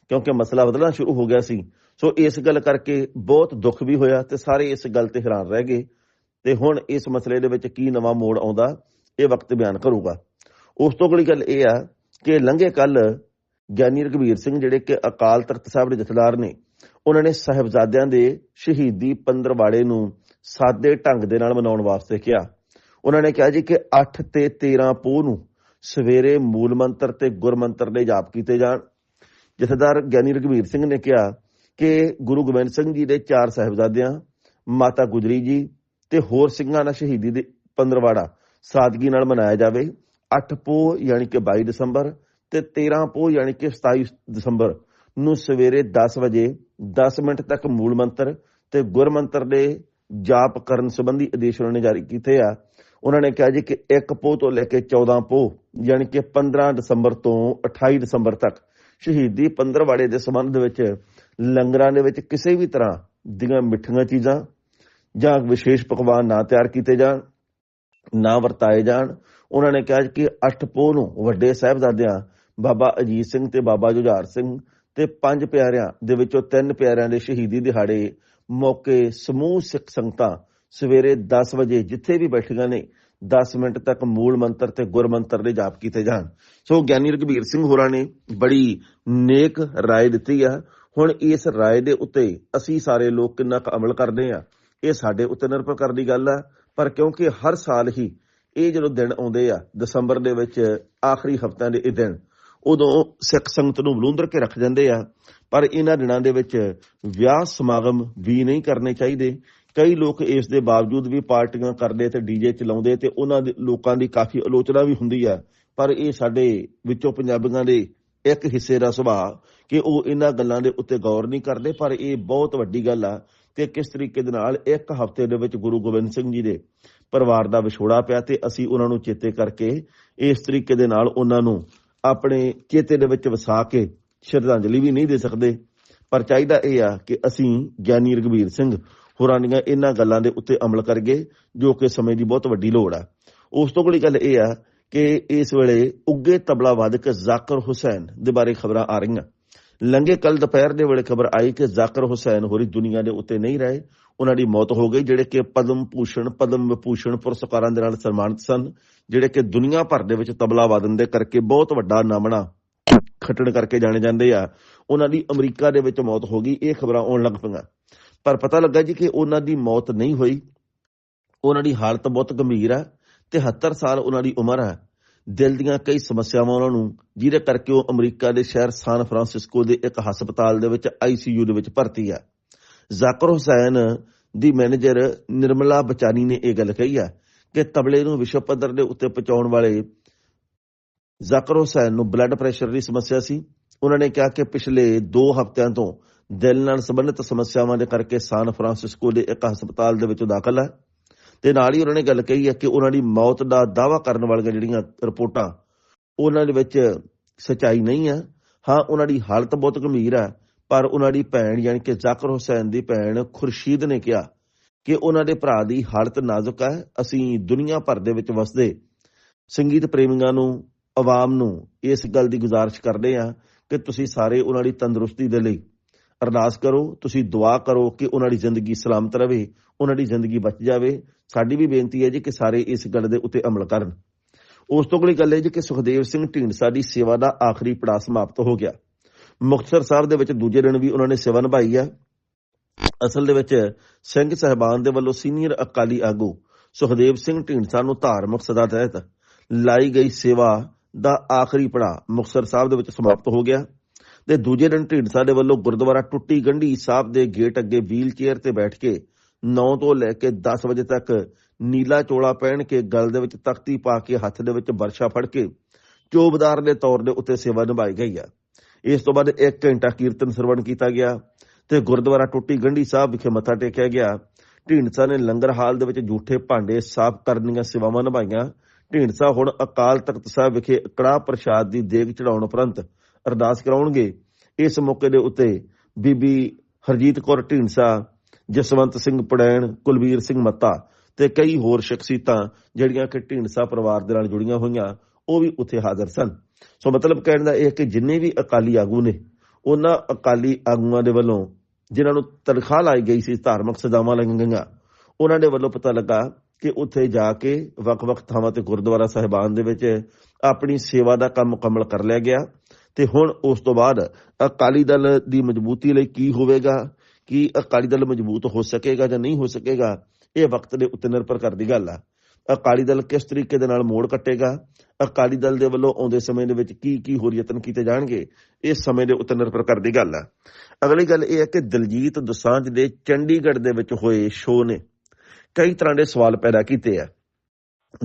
ਕਿਉਂਕਿ ਮਸਲਾ ਬਦਲਣਾ ਸ਼ੁਰੂ ਹੋ ਗਿਆ ਸੀ। ਸੋ ਇਸ ਗੱਲ ਕਰਕੇ ਬਹੁਤ ਦੁੱਖ ਵੀ ਹੋਇਆ ਤੇ ਸਾਰੇ ਇਸ ਗੱਲ ਤੇ ਹੈਰਾਨ ਰਹਿ ਗਏ। ਤੇ ਹੁਣ ਇਸ ਮਸਲੇ ਦੇ ਵਿੱਚ ਕੀ ਨਵਾਂ ਮੋੜ ਆਉਂਦਾ, ਇਹ ਵਕਤ ਬਿਆਨ ਕਰੂਗਾ। ਉਸ ਤੋਂ ਅਗਲੀ ਗੱਲ ਇਹ ਆ ਕਿ ਲੰਘੇ ਕੱਲ ਗਿਆਨੀ ਰਘਵੀਰ ਸਿੰਘ ਜਿਹੜੇ ਕਿ ਅਕਾਲ ਤਖਤ ਸਾਹਿਬ ਦੇ ਜਥੇਦਾਰ ਨੇ, ਉਹਨਾਂ ਨੇ ਸਾਹਿਬਜ਼ਾਦਿਆਂ ਦੇ ਸ਼ਹੀਦੀ ਪੰਦਰਵਾੜੇ ਨੂੰ ਸਾਦੇ ਢੰਗ ਦੇ ਨਾਲ ਮਨਾਉਣ ਵਾਸਤੇ ਕਿਹਾ। ਉਹਨਾਂ ਨੇ ਕਿਹਾ ਜੀ ਕਿ 8 ਤੇ 13 ਪੋਹ ਨੂੰ ਸਵੇਰੇ ਮੂਲ ਮੰਤਰ ਤੇ ਗੁਰਮੰਤਰ ਦੇ ਜਾਪ ਕੀਤੇ ਜਾਣ। ਜਥੇਦਾਰ ਗਿਆਨੀ ਰਘਵੀਰ ਸਿੰਘ ਨੇ ਕਿਹਾ ਕਿ ਗੁਰੂ ਗੋਬਿੰਦ ਸਿੰਘ ਜੀ ਦੇ ਚਾਰ ਸਾਹਿਬਜ਼ਾਦਿਆਂ, ਮਾਤਾ ਗੁਜਰੀ ਜੀ ਤੇ ਹੋਰ ਸਿੰਘਾਂ ਦਾ ਸ਼ਹੀਦੀ ਦੇ ਪੰਦਰਵਾੜਾ ਸਾਦਗੀ ਨਾਲ ਮਨਾਇਆ ਜਾਵੇ 8 ਪੋਹ ਯਾਨੀ ਕਿ 22 ਦਸੰਬਰ ਤੇ 13 ਪੋਹ ਯਾਨੀ ਕਿ 27 ਦਸੰਬਰ ਨੂੰ ਸਵੇਰੇ 10 ਵਜੇ 10 ਮਿੰਟ ਤੱਕ ਮੂਲ ਮੰਤਰ ਤੇ ਗੁਰ ਮੰਤਰ ਦੇ ਜਾਪ ਕਰਨ ਸੰਬੰਧੀ ਆਦੇਸ਼ ਉਹਨਾਂ ਨੇ ਜਾਰੀ ਕੀਤੇ ਆ। ਉਹਨਾਂ ਨੇ ਕਿਹਾ ਜੀ ਕਿ 1 ਪੋਹ ਤੋਂ ਲੈ ਕੇ 14 ਪੋਹ ਯਾਨੀ ਕਿ 15 ਦਸੰਬਰ ਤੋਂ 28 ਦਸੰਬਰ ਤੱਕ ਸ਼ਹੀਦੀ ਪੰਦਰਵਾੜੇ ਦੇ ਸੰਬੰਧ ਵਿੱਚ ਲੰਗਰਾਂ ਦੇ ਵਿੱਚ ਕਿਸੇ ਵੀ ਤਰ੍ਹਾਂ ਦੀਆਂ ਮਿੱਠੀਆਂ ਚੀਜ਼ਾਂ ਜਾਂ ਵਿਸ਼ੇਸ਼ ਪਕਵਾਨ ਨਾ ਤਿਆਰ ਕੀਤੇ ਜਾਣ, ਨਾ ਵਰਤਾਏ ਜਾਣ, ਉਹਨਾਂ ਨੇ ਕਿਹਾ ਕਿ 8 ਪੋਹ ਨੂੰ ਵੱਡੇ ਸਾਹਿਬਜ਼ਾਦਿਆਂ ਬਾਬਾ ਅਜੀਤ ਸਿੰਘ ਤੇ ਬਾਬਾ ਜੁਝਾਰ ਸਿੰਘ ਤੇ ਪੰਜ ਪਿਆਰਿਆਂ ਦੇ ਵਿੱਚੋਂ ਤਿੰਨ ਪਿਆਰਿਆਂ ਦੇ ਸ਼ਹੀਦੀ ਦਿਹਾੜੇ ਮੌਕੇ ਸਮੂਹ ਸਿੱਖ ਸੰਗਤਾਂ ਸਵੇਰੇ 10 ਵਜੇ ਜਿੱਥੇ ਵੀ ਬੈਠੀਆਂ ਨੇ 10 ਮਿੰਟ ਤੱਕ ਮੂਲ ਮੰਤਰ ਤੇ ਗੁਰਮੰਤਰ ਦੇ ਜਾਪ ਕੀਤੇ ਜਾਣ ਸੋ ਗਿਆਨੀ ਰਘਬੀਰ ਸਿੰਘ ਹੋਰਾਂ ਨੇ ਬੜੀ ਨੇਕ رائے ਦਿੱਤੀ ਆ ਹੁਣ ਇਸ رائے ਦੇ ਉੱਤੇ ਅਸੀਂ ਸਾਰੇ ਲੋਕ ਕਿੰਨਾ ਕੁ ਅਮਲ ਕਰਦੇ ਆ ਇਹ ਸਾਡੇ ਉੱਤੇ ਨਿਰਭਰ ਕਰਦੀ ਗੱਲ ਆ ਪਰ ਕਿਉਂਕਿ ਹਰ ਸਾਲ ਹੀ ਇਹ ਜਦੋਂ ਦਿਨ ਆਉਂਦੇ ਆ ਦਸੰਬਰ ਦੇ ਵਿੱਚ ਆਖਰੀ ਹਫ਼ਤਿਆਂ ਦੇ ਇਹ ਦਿਨ ਉਦੋਂ ਸਿੱਖ ਸੰਗਤ ਨੂੰ ਬਲੂੰਦਰ ਕੇ ਰੱਖ ਜਾਂਦੇ ਆ ਪਰ ਇਹਨਾਂ ਦਿਨਾਂ ਦੇ ਵਿੱਚ ਵਿਆਹ ਸਮਾਗਮ ਵੀ ਨਹੀਂ ਕਰਨੇ ਚਾਹੀਦੇ ਕਈ ਲੋਕ ਇਸ ਦੇ ਬਾਵਜੂਦ ਵੀ ਪਾਰਟੀਆਂ ਕਰਦੇ ਤੇ ਡੀਜੇ ਚਲਾਉਂਦੇ ਤੇ ਉਹਨਾਂ ਦੇ ਲੋਕਾਂ ਦੀ ਕਾਫੀ ਆਲੋਚਨਾ ਵੀ ਹੁੰਦੀ ਆ ਪਰ ਇਹ ਸਾਡੇ ਵਿੱਚੋਂ ਪੰਜਾਬੀਆਂ ਦੇ ਇੱਕ ਹਿੱਸੇ ਦਾ ਸੁਭਾਅ ਕਿ ਉਹ ਇਹਨਾਂ ਗੱਲਾਂ ਦੇ ਉੱਤੇ ਗੌਰ ਨਹੀਂ ਕਰਦੇ, ਪਰ ਇਹ ਬਹੁਤ ਵੱਡੀ ਗੱਲ ਆ ਕਿ ਕਿਸ ਤਰੀਕੇ ਦੇ ਨਾਲ ਇੱਕ ਹਫ਼ਤੇ ਦੇ ਵਿੱਚ ਗੁਰੂ ਗੋਬਿੰਦ ਸਿੰਘ ਜੀ ਦੇ ਪਰਿਵਾਰ ਦਾ ਵਿਛੋੜਾ ਪਿਆ ਤੇ ਅਸੀਂ ਉਹਨਾਂ ਨੂੰ ਚੇਤੇ ਕਰਕੇ ਇਸ ਤਰੀਕੇ ਦੇ ਨਾਲ ਉਹਨਾਂ ਨੂੰ ਆਪਣੇ ਚੇਤੇ ਦੇ ਵਿੱਚ ਵਸਾ ਕੇ ਸ਼ਰਧਾਂਜਲੀ ਵੀ ਨਹੀਂ ਦੇ ਸਕਦੇ। ਪਰ ਚਾਹੀਦਾ ਇਹ ਆ ਕਿ ਅਸੀਂ ਗਿਆਨੀ ਰਘਬੀਰ ਸਿੰਘ ਹੋਰਾਂ ਦੀਆਂ ਇਹਨਾਂ ਗੱਲਾਂ ਦੇ ਉੱਤੇ ਅਮਲ ਕਰਗੇ, ਜੋ ਕਿ ਸਮੇਂ ਦੀ ਬਹੁਤ ਵੱਡੀ ਲੋੜ ਆ। ਉਸ ਤੋਂ ਅਗਲੀ ਗੱਲ ਇਹ ਆ ਕਿ ਇਸ ਵੇਲੇ ਉੱਗੇ ਤਬਲਾ ਵਾਦਕ ਜ਼ਾਕਰ ਹੁਸੈਨ ਦੇ ਬਾਰੇ ਖਬਰਾਂ ਆ ਰਹੀਆਂ। ਲੰਗੇ ਕੱਲ ਦੁਪਹਿਰ ਦੇ ਵੇਲੇ ਖਬਰ ਆਈ ਕਿ ਜ਼ਾਕਰ ਹੁਸੈਨ ਹੋਰੀ ਦੁਨੀਆ ਦੇ ਉੱਤੇ ਨਹੀਂ ਰਹੇ। ਉਹਨਾਂ ਦੀ ਮੌਤ ਹੋ ਗਈ, ਜਿਹੜੇ ਕਿ ਪਦਮ ਭੂਸ਼ਣ, ਪਦਮ ਵਿਭੂਸ਼ਣ ਪੁਰਸਕਾਰਾਂ ਦੇ ਨਾਲ ਸਨਮਾਨਿਤ ਸਨ, ਜਿਹੜੇ ਕਿ ਦੁਨੀਆ ਭਰ ਦੇ ਵਿੱਚ ਤਬਲਾ ਵਾਦਨ ਦੇ ਕਰਕੇ ਬਹੁਤ ਵੱਡਾ ਨਾਮਣਾ ਖੱਟਣ ਕਰਕੇ ਜਾਣੇ ਜਾਂਦੇ ਆ। ਉਹਨਾਂ ਦੀ ਅਮਰੀਕਾ ਦੇ ਵਿੱਚ ਮੌਤ ਹੋ ਗਈ, ਇਹ ਖਬਰਾਂ ਆਉਣ ਲੱਗ ਪਈਆਂ। ਪਰ ਪਤਾ ਲੱਗਾ ਜੀ ਕਿ ਉਹਨਾਂ ਦੀ ਮੌਤ ਨਹੀਂ ਹੋਈ। ਉਹਨਾਂ ਦੀ ਹਾਲਤ ਬਹੁਤ ਗੰਭੀਰ ਹੈ 73 ਸਾਲ ਉਹਨਾਂ ਦੀ ਉਮਰ ਹੈ। ਦਿਲ ਦੀਆਂ ਕਈ ਸਮੱਸਿਆਵਾਂ ਉਹਨਾਂ ਨੂੰ, ਜਿਹਦੇ ਕਰਕੇ ਉਹ ਅਮਰੀਕਾ ਦੇ ਸ਼ਹਿਰ ਸਾਨ ਫਰਾਂਸਿਸਕੋ ਦੇ ਇੱਕ ਹਸਪਤਾਲ ਦੇ ਵਿੱਚ ਆਈਸੀਯੂ ਦੇ ਵਿੱਚ ਭਰਤੀ ਹੈ। ਜ਼ਾਕਰ ਹੁਸੈਨ ਦੀ ਮੈਨੇਜਰ ਨਿਰਮਲਾ ਬਚਾਨੀ ਨੇ ਇਹ ਗੱਲ ਕਹੀ ਹੈ ਕਿ ਤਬਲੇ ਨੂੰ ਵਿਸ਼ਵ ਪੱਧਰ ਦੇ ਉੱਤੇ ਪਹੁੰਚਾਉਣ ਵਾਲੇ ਜ਼ਾਕਰ ਹੁਸੈਨ ਨੂੰ ਬਲੱਡ ਪ੍ਰੈਸ਼ਰ ਦੀ ਸਮੱਸਿਆ ਸੀ। ਉਹਨਾਂ ਨੇ ਕਿਹਾ ਕਿ ਪਿਛਲੇ 2 ਹਫ਼ਤਿਆਂ ਤੋਂ ਦਿਲ ਨਾਲ ਸੰਬੰਧਿਤ ਸਮੱਸਿਆਵਾਂ ਦੇ ਕਰਕੇ ਸਾਨ ਫਰਾਂਸਿਸਕੋ ਦੇ ਇੱਕ ਹਸਪਤਾਲ ਦੇ ਵਿੱਚ ਦਾਖਲ ਹੈ। ਤੇ ਨਾਲ ਹੀ ਉਹਨਾਂ ਨੇ ਗੱਲ ਕਹੀ ਹੈ ਕਿ ਉਹਨਾਂ ਦੀ ਮੌਤ ਦਾ ਦਾਵਾ ਕਰਨ ਵਾਲੀਆਂ ਜਿਹੜੀਆਂ ਰਿਪੋਰਟਾਂ, ਉਹਨਾਂ ਦੇ ਵਿੱਚ ਸਚਾਈ ਨਹੀਂ ਹੈ। ਹਾਂ, ਉਹਨਾਂ ਦੀ ਹਾਲਤ ਬਹੁਤ ਗੰਭੀਰ ਹੈ, ਪਰ ਉਹਨਾਂ ਦੀ ਭੈਣ ਯਾਨੀ ਕਿ ਜ਼ਾਕਰ ਹੁਸੈਨ ਦੀ ਭੈਣ ਖੁਰਸ਼ੀਦ ਨੇ ਕਿਹਾ ਕਿ ਉਹਨਾਂ ਦੇ ਭਰਾ ਦੀ ਹਾਲਤ ਨਾਜ਼ੁਕ ਹੈ। ਅਸੀਂ ਦੁਨੀਆ ਭਰ ਦੇ ਵਿੱਚ ਵਸਦੇ ਸੰਗੀਤ ਪ੍ਰੇਮੀਆਂ ਨੂੰ, ਆਵਾਮ ਨੂੰ ਇਸ ਗੱਲ ਦੀ ਗੁਜ਼ਾਰਿਸ਼ ਕਰਦੇ ਹਾਂ ਕਿ ਤੁਸੀਂ ਸਾਰੇ ਉਹਨਾਂ ਦੀ ਤੰਦਰੁਸਤੀ ਦੇ ਲਈ ਅਰਦਾਸ ਕਰੋ, ਤੁਸੀਂ ਦੁਆ ਕਰੋ ਕਿ ਉਹਨਾਂ ਦੀ ਜ਼ਿੰਦਗੀ ਸਲਾਮਤ ਰਹੇ, ਉਹਨਾਂ ਦੀ ਜ਼ਿੰਦਗੀ ਬਚ ਜਾਵੇ। ਸਾਡੀ ਵੀ ਬੇਨਤੀ ਹੈ ਜੀ ਕਿ ਸਾਰੇ ਇਸ ਗੱਲ ਦੇ ਉੱਤੇ ਅਮਲ ਕਰਨ। ਉਸ ਤੋਂ ਅਗਲੀ ਗੱਲ ਹੈ ਜੀ ਕਿ ਸੁਖਦੇਵ ਸਿੰਘ ਢੀਂਡਸਾ ਦੀ ਸੇਵਾ ਦਾ ਆਖਰੀ ਪੜਾਅ ਸਮਾਪਤ ਹੋ ਗਿਆ। ਮੁਕਤਸਰ ਸਾਹਿਬ ਦੇ ਵਿੱਚ ਦੂਜੇ ਦਿਨ ਵੀ ਉਹਨਾਂ ਨੇ ਸੇਵਾ ਨਿਭਾਈ ਹੈ। ਅਸਲ ਦੇ ਵਿੱਚ ਸਿੰਘ ਸਹਿਬਾਨ ਦੇ ਵੱਲੋਂ ਸੀਨੀਅਰ ਅਕਾਲੀ ਆਗੂ ਸੁਖਦੇਵ ਸਿੰਘ ਢੀਂਡਸਾ ਨੂੰ ਧਾਰਮਿਕ ਸਦਾ ਤਹਿਤ ਲਾਈ ਗਈ ਸੇਵਾ ਦਾ ਆਖਰੀ ਪੜਾਅ ਮੁਕਤਸਰ ਸਾਹਿਬ ਦੇ ਵਿੱਚ ਸਮਾਪਤ ਹੋ ਗਿਆ। ਤੇ ਦੂਜੇ ਦਿਨ ਢੀਂਡਸਾ ਦੇ ਵੱਲੋਂ ਗੁਰਦੁਆਰਾ ਟੁੱਟੀ ਗੰਢੀ ਸਾਹਿਬ ਦੇ ਗੇਟ ਅੱਗੇ ਵੀਲ ਚੇਅਰ ਤੇ ਬੈਠ ਕੇ 9 ਤੋਂ ਲੈ ਕੇ 10 ਵਜੇ ਤੱਕ ਨੀਲਾ ਚੋਲਾ ਪਹਿਨ ਕੇ ਗਲ ਦੇ ਵਿੱਚ ਤਖਤੀ ਪਾ ਕੇ ਹੱਥ ਦੇ ਵਿੱਚ ਵਰਸ਼ਾ ਫੜ ਕੇ ਚੋਬਦਾਰ ਦੇ ਤੌਰ ਦੇ ਉੱਤੇ ਸੇਵਾ ਨਿਭਾਈ ਗਈ ਹੈ ਇਸ ਤੋਂ ਬਾਅਦ 1 ਘੰਟਾ ਕੀਰਤਨ ਸਰਵਣ ਕੀਤਾ ਗਿਆ ਤੇ ਗੁਰਦੁਆਰਾ ਟੁੱਟੀ ਗੰਢੀ ਸਾਹਿਬ ਵਿਖੇ ਮੱਥਾ ਟੇਕਿਆ ਗਿਆ। ਢੀਂਡਸਾ ਨੇ ਲੰਗਰ ਹਾਲ ਦੇ ਵਿੱਚ ਝੂਠੇ ਭਾਂਡੇ ਸਾਫ਼ ਕਰਨ ਦੀਆਂ ਸੇਵਾਵਾਂ ਨਿਭਾਈਆਂ। ਢੀਂਡਸਾ ਹੁਣ ਅਕਾਲ ਤਖਤ ਸਾਹਿਬ ਵਿਖੇ ਕੜਾਹ ਪ੍ਰਸ਼ਾਦ ਦੀ ਦੇਗ ਚੜਾਉਣ ਉਪਰੰਤ ਅਰਦਾਸ ਕਰਾਉਣਗੇ। ਇਸ ਮੌਕੇ ਦੇ ਉੱਤੇ ਬੀਬੀ ਹਰਜੀਤ ਕੌਰ ਢੀਂਡਸਾ, ਜਸਵੰਤ ਸਿੰਘ ਪੜੈਣ, ਕੁਲਵੀਰ ਸਿੰਘ ਮੱਤਾ ਤੇ ਕਈ ਹੋਰ ਸ਼ਖਸੀਅਤਾਂ ਜਿਹੜੀਆਂ ਕਿ ਢੀਂਡਸਾ ਪਰਿਵਾਰ ਦੇ ਨਾਲ ਜੁੜੀਆਂ ਹੋਈਆਂ, ਉਹ ਵੀ ਉੱਥੇ ਹਾਜ਼ਰ ਸਨ। ਸੋ ਮਤਲਬ ਕਹਿਣ ਦਾ ਇਹ ਕਿ ਜਿੰਨੇ ਵੀ ਅਕਾਲੀ ਆਗੂ ਨੇ, ਉਹਨਾਂ ਅਕਾਲੀ ਆਗੂਆਂ ਦੇ ਵੱਲੋਂ ਜਿਨ੍ਹਾਂ ਨੂੰ ਤਨਖਾਹ ਲਾਈ ਗਈ ਸੀ ਧਾਰਮਿਕ ਸਜ਼ਾਵਾਂ ਲਾਈਆਂ ਗਈਆਂ, ਉਹਨਾਂ ਦੇ ਵੱਲੋਂ ਪਤਾ ਲੱਗਾ ਕਿ ਉੱਥੇ ਜਾ ਕੇ ਵੱਖ-ਵੱਖ ਥਾਵਾਂ ਤੇ ਗੁਰਦੁਆਰਾ ਸਾਹਿਬਾਨ ਦੇ ਵਿੱਚ ਆਪਣੀ ਸੇਵਾ ਦਾ ਕੰਮ ਮੁਕੰਮਲ ਕਰ ਲਿਆ ਗਿਆ। ਤੇ ਹੁਣ ਉਸ ਤੋਂ ਬਾਅਦ ਅਕਾਲੀ ਦਲ ਦੀ ਮਜ਼ਬੂਤੀ ਲਈ ਕੀ ਹੋਵੇਗਾ? ਕੀ ਅਕਾਲੀ ਦਲ ਮਜ਼ਬੂਤ ਹੋ ਸਕੇਗਾ ਜਾਂ ਨਹੀਂ ਹੋ ਸਕੇਗਾ? ਇਹ ਵਕਤ ਦੇ ਉੱਤੇ ਨਿਰਭਰ ਕਰਦੀ ਗੱਲ ਆ। ਅਕਾਲੀ ਦਲ ਕਿਸ ਤਰੀਕੇ ਦੇ ਨਾਲ ਮੋੜ ਕੱਟੇਗਾ? ਅਕਾਲੀ ਦਲ ਦੇ ਵੱਲੋਂ ਆਉਂਦੇ ਸਮੇਂ ਦੇ ਵਿੱਚ ਕੀ ਕੀ ਹੋਰ ਯਤਨ ਕੀਤੇ ਜਾਣਗੇ? ਇਹ ਸਮੇਂ ਦੇ ਉੱਤੇ ਨਿਰਭਰ ਕਰਦੀ ਗੱਲ ਆ। ਅਗਲੀ ਗੱਲ ਇਹ ਹੈ ਕਿ ਦਲਜੀਤ ਦੋਸਾਂਝ ਦੇ ਚੰਡੀਗੜ੍ਹ ਦੇ ਵਿੱਚ ਹੋਏ ਸ਼ੋਅ ਨੇ। ਕਈ ਤਰ੍ਹਾਂ ਦੇ ਸਵਾਲ ਪੈਦਾ ਕੀਤੇ ਆ।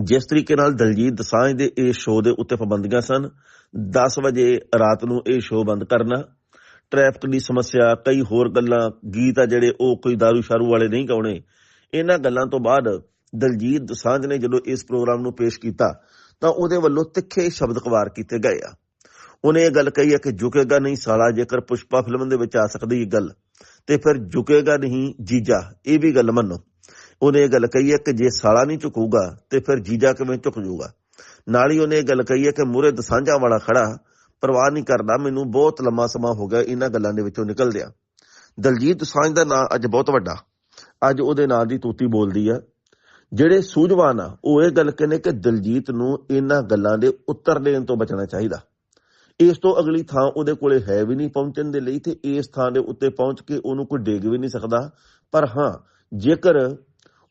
ਜਿਸ ਤਰੀਕੇ ਨਾਲ ਦਲਜੀਤ ਦਸਾਂਝ ਦੇ ਇਹ ਸ਼ੋਅ ਦੇ ਉੱਤੇ ਪਾਬੰਦੀਆਂ ਸਨ 10 ਵਜੇ ਰਾਤ ਨੂੰ ਇਹ ਸ਼ੋਅ ਬੰਦ ਕਰਨਾ। ਟ੍ਰੈਫਿਕ ਦੀ ਸਮੱਸਿਆ, ਕਈ ਹੋਰ ਗੱਲਾਂ, ਗੀਤ ਆ ਜਿਹੜੇ ਉਹ ਕੋਈ दारू ਸ਼ਾਰੂ ਵਾਲੇ ਨਹੀਂ ਗਾਉਣੇ। ਇਹਨਾਂ ਗੱਲਾਂ ਤੋਂ ਬਾਅਦ ਦਲਜੀਤ ਦਸਾਂਝ ਨੇ ਜਦੋਂ ਇਸ ਪ੍ਰੋਗਰਾਮ ਨੂੰ ਪੇਸ਼ ਕੀਤਾ, ਤਾਂ ਉਹਦੇ ਵੱਲੋਂ ਤਿੱਖੇ ਸ਼ਬਦ ਕਵਾਰ ਕੀਤੇ ਗਏ ਆ। ਉਹਨੇ ਇਹ ਗੱਲ ਕਹੀ ਹੈ ਕਿ ਝੁਕੇਗਾ ਨਹੀਂ ਸਾਲਾ, ਜੇਕਰ ਪੁਸ਼ਪਾ ਫਿਲਮ ਦੇ ਵਿੱਚ ਆ ਸਕਦੀ ਇਹ ਗੱਲ, ਤੇ ਫਿਰ ਝੁਕੇਗਾ ਨਹੀਂ ਜੀਜਾ, ਇਹ ਵੀ ਗੱਲ ਮੰਨੋ। ਉਹਨੇ ਇਹ ਗੱਲ ਕਹੀ ਹੈ ਕਿ ਜੇ ਸਾਲਾ ਨਹੀਂ ਝੁਕੂਗਾ, ਤੇ ਫਿਰ ਜੀਜਾ ਕਿਵੇਂ ਝੁਕ ਜਾਊਗਾ ਨਾਲ ਹੀ ਉਹਨੇ ਇਹ ਗੱਲ ਕਹੀ ਹੈ ਕਿ ਮੂਰੇ ਦਸਾਂਝਾ ਵਾਲਾ ਖੜਾ, ਪਰਵਾਹ ਨਹੀਂ ਕਰਦਾ, ਮੈਨੂੰ ਬਹੁਤ ਲੰਮਾ ਸਮਾਂ ਹੋ ਗਿਆ ਇਹਨਾਂ ਗੱਲਾਂ ਦੇ ਵਿੱਚੋਂ ਨਿਕਲਦਿਆਂ। ਦਲਜੀਤ ਦੋਸਾਂਝ ਦਾ ਨਾਂ ਅੱਜ ਬਹੁਤ ਵੱਡਾ। ਅੱਜ ਉਹਦੇ ਨਾਂ ਦੀ ਤੂਤੀ ਬੋਲਦੀ ਆ। ਜਿਹੜੇ ਸੂਝਵਾਨ ਆ, ਉਹ ਇਹ ਗੱਲ ਕਹਿੰਦੇ ਕਿ ਦਲਜੀਤ ਨੂੰ ਇਹਨਾਂ ਗੱਲਾਂ ਦੇ ਉੱਤਰ ਦੇਣ ਤੋਂ ਬਚਣਾ ਚਾਹੀਦਾ। ਇਸ ਤੋਂ ਅਗਲੀ ਥਾਂ ਉਹਦੇ ਕੋਲੇ ਹੈ ਵੀ ਨਹੀਂ ਪਹੁੰਚਣ ਦੇ ਲਈ ਤੇ ਇਸ ਥਾਂ ਦੇ ਉੱਤੇ ਪਹੁੰਚ ਕੇ ਉਹਨੂੰ ਕੋਈ ਡੇਗ ਵੀ ਨਹੀਂ ਸਕਦਾ। ਪਰ ਹਾਂ, ਜੇਕਰ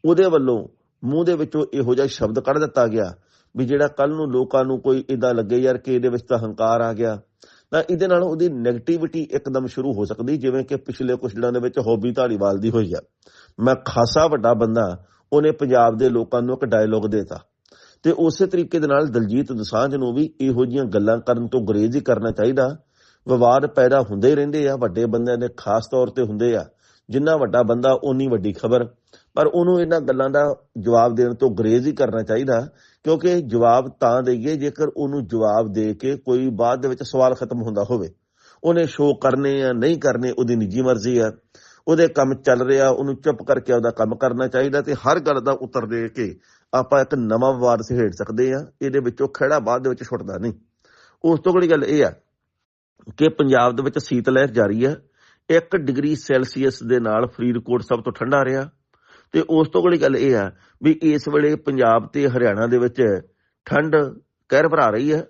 ਉਹਦੇ ਵੱਲੋਂ ਮੂੰਹ ਦੇ ਵਿੱਚੋਂ ਇਹੋ ਜਿਹਾ ਸ਼ਬਦ ਕੱਢ ਦਿੱਤਾ ਗਿਆ ਵੀ ਜਿਹੜਾ ਕੱਲ ਨੂੰ ਲੋਕਾਂ ਨੂੰ ਕੋਈ ਇਦਾਂ ਲੱਗੇ ਯਾਰ ਕਿ ਇਹਦੇ ਵਿੱਚ ਤਾਂ ਹੰਕਾਰ ਆ ਗਿਆ, ਤਾਂ ਇਹਦੇ ਨਾਲ ਉਹਦੀ 네ਗੇਟਿਵਿਟੀ ਇੱਕਦਮ ਸ਼ੁਰੂ ਹੋ ਸਕਦੀ, ਜਿਵੇਂ ਕਿ ਪਿਛਲੇ ਕੁਝ ਦਿਨਾਂ ਦੇ ਵਿੱਚ ਹੌਬੀ ਢਾਲੀਵਾਲ ਦੀ ਹੋਈ ਆ। ਮੈਂ ਖਾਸਾ ਵੱਡਾ ਬੰਦਾ, ਉਹਨੇ ਪੰਜਾਬ ਦੇ ਲੋਕਾਂ ਨੂੰ ਇੱਕ ਡਾਇਲੋਗ ਦੇਤਾ। ਤੇ ਉਸੇ ਤਰੀਕੇ ਦੇ ਨਾਲ ਦਲਜੀਤ ਦੋਸਾਂਝ ਨੂੰ ਵੀ ਇਹੋ ਜੀਆਂ ਗੱਲਾਂ ਕਰਨ ਤੋਂ ਗੁਰੇਜ਼ ਹੀ ਕਰਨਾ ਚਾਹੀਦਾ। ਵਿਵਾਦ ਪੈਦਾ ਹੁੰਦੇ ਰਹਿੰਦੇ ਆ, ਵੱਡੇ ਬੰਦਿਆਂ ਦੇ ਖਾਸ ਤੌਰ ਤੇ ਹੁੰਦੇ ਆ। ਜਿੰਨਾ ਵੱਡਾ ਬੰਦਾ, ਓਨੀ ਵੱਡੀ ਖਬਰ। ਪਰ ਉਹਨੂੰ ਇਹਨਾਂ ਗੱਲਾਂ ਦਾ ਜਵਾਬ ਦੇਣ ਤੋਂ ਗੁਰੇਜ਼ ਹੀ ਕਰਨਾ ਚਾਹੀਦਾ ਕਿਉਂਕਿ ਜਵਾਬ ਤਾਂ ਦੇਈਏ ਜੇਕਰ ਉਹਨੂੰ ਜਵਾਬ ਦੇ ਕੇ ਕੋਈ ਬਾਅਦ ਦੇ ਵਿੱਚ ਸਵਾਲ ਖਤਮ ਹੁੰਦਾ ਹੋਵੇ। ਉਹਨੇ ਸ਼ੋਅ ਕਰਨੇ ਆ, ਨਹੀਂ ਕਰਨੇ, ਉਹਦੀ ਨਿੱਜੀ ਮਰਜ਼ੀ ਆ। ਉਹਦੇ ਕੰਮ ਚੱਲ ਰਿਹਾ, ਉਹਨੂੰ ਚੁੱਪ ਕਰਕੇ ਉਹਦਾ ਕੰਮ ਕਰਨਾ ਚਾਹੀਦਾ ਤੇ ਹਰ ਗੱਲ ਦਾ ਉੱਤਰ ਦੇ ਕੇ ਆਪਾਂ ਇੱਕ ਨਵਾਂ ਵਿਵਾਦ ਸਿਹੜ ਸਕਦੇ ਆ। ਇਹਦੇ ਵਿੱਚੋਂ ਖੜਾ ਬਾਅਦ ਦੇ ਵਿੱਚ ਛੁੱਟਦਾ ਨਹੀਂ। ਉਸ ਤੋਂ ਅਗਲੀ ਗੱਲ ਇਹ ਆ ਕਿ ਪੰਜਾਬ ਦੇ ਵਿੱਚ ਸੀਤ ਲਹਿਰ ਜਾਰੀ ਹੈ 1 ਡਿਗਰੀ ਸੈਲਸੀਅਸ ਦੇ ਨਾਲ ਫਰੀਦਕੋਟ ਸਭ ਤੋਂ ਠੰਡਾ ਰਿਹਾ। ਤੇ ਉਸ ਤੋਂ ਅਗਲੀ ਗੱਲ ਇਹ ਆ ਵੀ ਇਸ ਵੇਲੇ ਪੰਜਾਬ ਤੇ ਹਰਿਆਣਾ ਦੇ ਵਿੱਚ ਠੰਡ ਕਹਿਰ ਭਰਾ ਰਹੀ ਹੈ।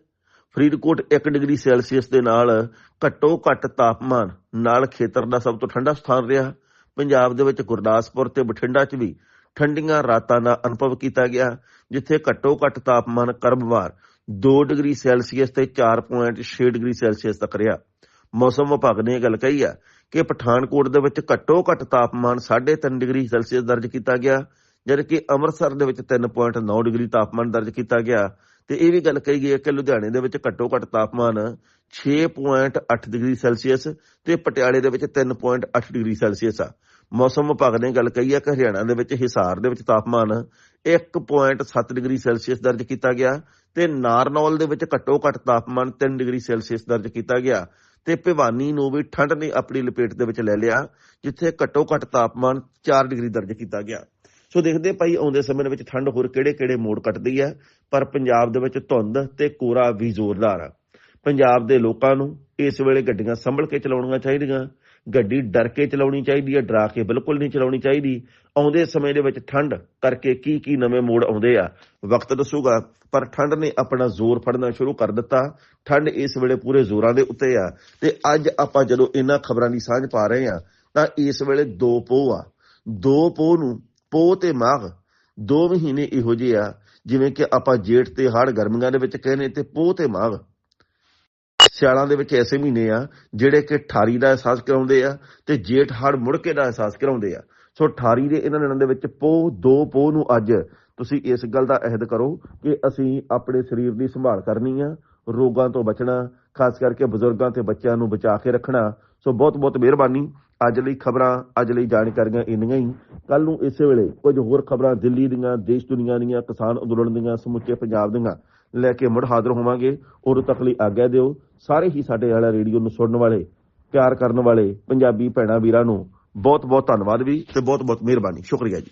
ਫਰੀਦਕੋਟ 1 ਡਿਗਰੀ ਸੈਲਸੀਅਸ ਦੇ ਨਾਲ ਘੱਟੋ ਘੱਟ ਤਾਪਮਾਨ ਨਾਲ ਖੇਤਰ ਦਾ ਸਭ ਤੋਂ ਠੰਡਾ ਸਥਾਨ ਰਿਹਾ। ਪੰਜਾਬ ਦੇ ਵਿੱਚ ਗੁਰਦਾਸਪੁਰ ਤੇ ਬਠਿੰਡਾ 'ਚ ਵੀ ਠੰਡੀਆਂ ਰਾਤਾਂ ਦਾ ਅਨੁਭਵ ਕੀਤਾ ਗਿਆ, ਜਿੱਥੇ ਘੱਟੋ ਘੱਟ ਤਾਪਮਾਨ ਕਰਬਵਾਰ 2 ਡਿਗਰੀ ਸੈਲਸੀਅਸ ਤੇ 4.6 ਡਿਗਰੀ ਸੈਲਸੀਅਸ ਤੱਕ ਰਿਹਾ। ਮੌਸਮ ਵਿਭਾਗ ਨੇ ਇਹ ਗੱਲ ਕਹੀ ਆ ਕਿ ਪਠਾਨਕੋਟ ਦੇ ਵਿੱਚ ਘੱਟੋ ਘੱਟ ਤਾਪਮਾਨ 3.5 ਡਿਗਰੀ ਸੈਲਸੀਅਸ ਦਰਜ ਕੀਤਾ ਗਿਆ ਜਦਕਿ ਅੰਮ੍ਰਿਤਸਰ ਦੇ ਵਿੱਚ 3.9 ਡਿਗਰੀ ਤਾਪਮਾਨ ਦਰਜ ਕੀਤਾ ਗਿਆ। ਤੇ ਇਹ ਵੀ ਗੱਲ ਕਹੀ ਗਈ ਹੈ ਕਿ ਲੁਧਿਆਣੇ ਦੇ ਵਿੱਚ ਘੱਟੋ ਘੱਟ ਤਾਪਮਾਨ 6.8 ਡਿਗਰੀ ਸੈਲਸੀਅਸ ਤੇ ਪਟਿਆਲੇ ਦੇ ਵਿੱਚ 3.8 ਡਿਗਰੀ ਸੈਲਸੀਅਸ ਆ। ਮੌਸਮ ਵਿਭਾਗ ਨੇ ਗੱਲ ਕਹੀ ਹੈ ਕਿ ਹਰਿਆਣਾ ਦੇ ਵਿੱਚ ਹਿਸਾਰ ਦੇ ਵਿੱਚ ਤਾਪਮਾਨ 1.7 ਡਿਗਰੀ ਸੈਲਸੀਅਸ ਦਰਜ ਕੀਤਾ ਗਿਆ ਤੇ ਨਾਰਨੌਲ ਦੇ ਵਿੱਚ ਘੱਟੋ ਘੱਟ ਤਾਪਮਾਨ 3 ਡਿਗਰੀ ਸੈਲਸੀਅਸ ਦਰਜ ਕੀਤਾ ਗਿਆ। ਤੇ ਭਿਵਾਨੀ ਨੂੰ ਵੀ ਠੰਡ ਨੇ ਆਪਣੀ ਲਪੇਟ ਦੇ ਵਿੱਚ ਲੈ ਲਿਆ, ਜਿੱਥੇ ਘੱਟੋ ਘੱਟ ਤਾਪਮਾਨ 4 ਡਿਗਰੀ ਦਰਜ ਕੀਤਾ ਗਿਆ। ਸੋ ਦੇਖਦੇ ਭਾਈ, ਆਉਂਦੇ ਸਮੇਂ ਦੇ ਵਿੱਚ ਠੰਡ ਹੋਰ ਕਿਹੜੇ-ਕਿਹੜੇ ਮੋੜ ਕੱਟਦੀ ਹੈ, ਪਰ ਪੰਜਾਬ ਦੇ ਵਿੱਚ ਧੁੰਦ ਤੇ ਕੋਰਾ ਵੀ ਜ਼ੋਰਦਾਰ ਆ। ਪੰਜਾਬ ਦੇ ਲੋਕਾਂ ਨੂੰ ਇਸ ਵੇਲੇ ਗੱਡੀਆਂ ਸੰਭਲ ਕੇ ਚਲਾਉਣੀਆਂ ਚਾਹੀਦੀਆਂ ਗੱਡੀ ਡਰ ਕੇ ਚਲਾਉਣੀ ਚਾਹੀਦੀ ਹੈ, ਡਰਾ ਕੇ ਬਿਲਕੁਲ ਨਹੀਂ ਚਲਾਉਣੀ ਚਾਹੀਦੀ। ਆਉਂਦੇ ਸਮੇਂ ਦੇ ਵਿੱਚ ਠੰਡ ਕਰਕੇ ਕੀ ਕੀ ਨਵੇਂ ਮੋੜ ਆਉਂਦੇ ਆ, ਵਕਤ ਦੱਸੂਗਾ। ਪਰ ਠੰਡ ਨੇ ਆਪਣਾ ਜ਼ੋਰ ਫੜਨਾ ਸ਼ੁਰੂ ਕਰ ਦਿੱਤਾ। ਠੰਡ ਇਸ ਵੇਲੇ ਪੂਰੇ ਜ਼ੋਰਾਂ ਦੇ ਉੱਤੇ ਆ। ਤੇ ਅੱਜ ਆਪਾਂ ਜਦੋਂ ਇਹਨਾਂ ਖਬਰਾਂ ਦੀ ਸਾਂਝ ਪਾ ਰਹੇ ਆ, ਤਾਂ ਇਸ ਵੇਲੇ ਦੋ ਪੋਹ ਆ। ਦੋ ਪੋਹ ਨੂੰ, ਪੋਹ ਤੇ ਮਾਘ, ਦੋ ਮਹੀਨੇ ਇਹੋ ਜਿਹੇ ਆ। ਜਿਵੇਂ ਕਿ ਆਪਾਂ ਜੇਠ ਤੇ ਹਾੜ ਗਰਮੀਆਂ ਦੇ ਵਿੱਚ ਕਹਿੰਦੇ ਤੇ ਪੋਹ ਤੇ ਮਾਘ। ਸਿਆਲਾਂ ਦੇ ਵਿੱਚ ਐਸੇ ਮਹੀਨੇ ਆ ਜਿਹੜੇ ਕਿ ਠਾਰੀ ਦਾ ਅਹਿਸਾਸ ਕਰਾਉਂਦੇ ਆ ਤੇ ਜੇਠ ਹਾੜ ਮੁੜਕੇ ਦਾ ਅਹਿਸਾਸ ਕਰਾਉਂਦੇ ਆ। ਸੋ ਠਾਰੀ ਦੇ ਇਹਨਾਂ ਦਿਨਾਂ ਦੇ ਵਿੱਚ ਪੋਹ ਦੋ ਪੋਹ ਨੂੰ ਅੱਜ ਤੁਸੀਂ ਇਸ ਗੱਲ ਦਾ ਅਹਿਦ ਕਰੋ ਕਿ ਅਸੀਂ ਆਪਣੇ ਸਰੀਰ ਦੀ ਸੰਭਾਲ ਕਰਨੀ ਆ, ਰੋਗਾਂ ਤੋਂ ਬਚਣਾ, ਖਾਸ ਕਰਕੇ ਬਜ਼ੁਰਗਾਂ ਤੇ ਬੱਚਿਆਂ ਨੂੰ ਬਚਾ ਕੇ ਰੱਖਣਾ। ਸੋ ਬਹੁਤ ਬਹੁਤ ਮਿਹਰਬਾਨੀ। ਅੱਜ ਲਈ ਖਬਰਾਂ, ਅੱਜ ਲਈ ਜਾਣਕਾਰੀਆਂ ਇੰਨੀਆਂ ਹੀ। ਕੱਲ ਨੂੰ ਇਸੇ ਵੇਲੇ ਕੁਝ ਹੋਰ ਖਬਰਾਂ ਦਿੱਲੀ ਦੀਆਂ, ਦੇਸ਼ ਦੁਨੀਆ ਦੀਆਂ, ਕਿਸਾਨ ਅੰਦੋਲਨ ਦੀਆਂ, ਸਮੁੱਚੇ ਪੰਜਾਬ ਦੀਆਂ। ਲੈ ਕੇ ਮੁੜ ਹਾਜ਼ਰ ਹੋਵਾਂਗੇ। ਉਦੋਂ ਤੱਕ ਲਈ ਆਗਿਆ ਦਿਓ। ਸਾਰੇ ਹੀ ਸਾਡੇ ਵਾਲਾ ਰੇਡੀਓ ਨੂੰ ਸੁਣਨ ਵਾਲੇ, ਪਿਆਰ ਕਰਨ ਵਾਲੇ ਪੰਜਾਬੀ ਭੈਣਾਂ ਵੀਰਾਂ ਨੂੰ ਬਹੁਤ ਬਹੁਤ ਧੰਨਵਾਦ ਵੀ ਤੇ ਬਹੁਤ ਬਹੁਤ ਮਿਹਰਬਾਨੀ। ਸ਼ੁਕਰੀਆ ਜੀ।